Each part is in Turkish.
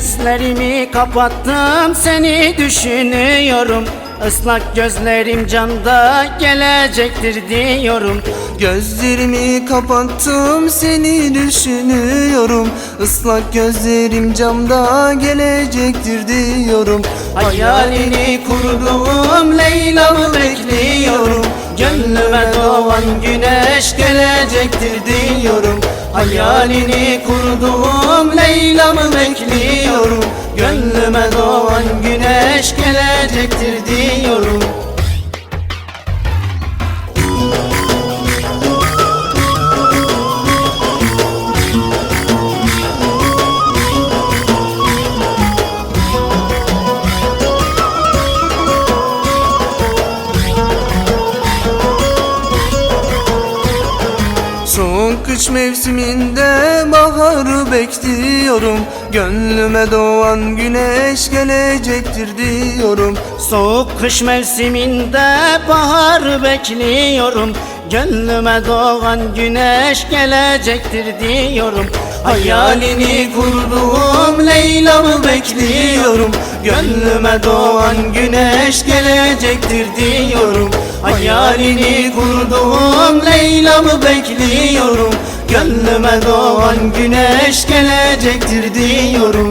Nefeslerimi kapattım seni düşünüyorum. Islak gözlerim canda gelecektir diyorum. Gözlerimi kapattım seni düşünüyorum. Islak gözlerim camda gelecektir diyorum. Hayalini kurduğum Leyla'mı bekliyorum. Gönlüme doğan güneş gelecektir diyorum Hayalini kurduğum Leyla'mı bekliyorum. Gönlüme doğan güneş gelecektir diyorum kış mevsiminde baharı bekliyorum. Gönlüme doğan güneş gelecektir diyorum. Soğuk kış mevsiminde bahar bekliyorum. Gönlüme doğan güneş gelecektir diyorum. Hayalini kurduğum Leyla'mı bekliyorum. Gönlüme doğan güneş gelecektir diyorum. Hayalini kurduğum Leyla'mı bekliyorum Gönlüme doğan güneş gelecektir diyorum.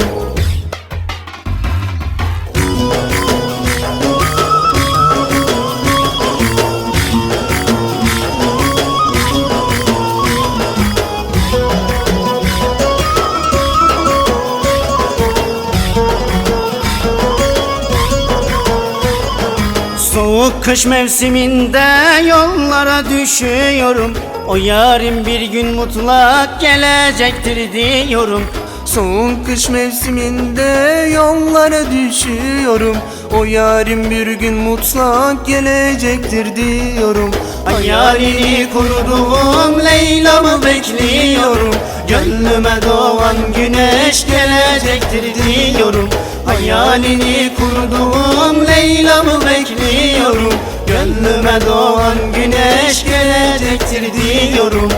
Soğuk kış mevsiminde yollara düşüyorum O yarın bir gün mutlak gelecektir diyorum. Soğuk kış mevsiminde yollara düşüyorum. O yarın bir gün mutlak gelecektir diyorum. Hayalini kurduğum Leyla'mı bekliyorum. Gönlüme doğan güneş gelecektir diyorum. Hayalini kurduğum Leyla'mı bekliyorum. Gönlüme doğan güneş gelecektir diyorum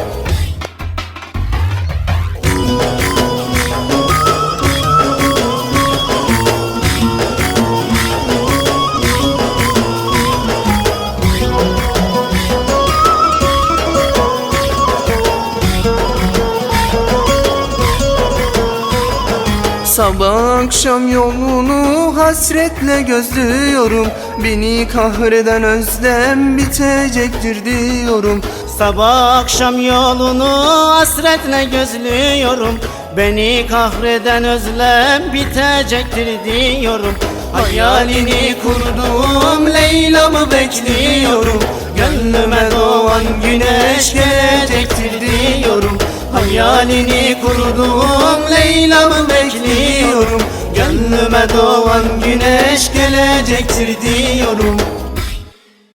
Sabah akşam yolunu hasretle gözlüyorum. Beni kahreden özlem bitecektir diyorum Sabah akşam yolunu hasretle gözlüyorum. Beni kahreden özlem bitecektir diyorum. Hayalini kurduğum Leyla'mı bekliyorum. Gönlüme doğan güneş gelecektir diyorum. Hayalini kurduğum Leyla'mı bekliyorum. Gönlüme doğan güneş gelecektir diyorum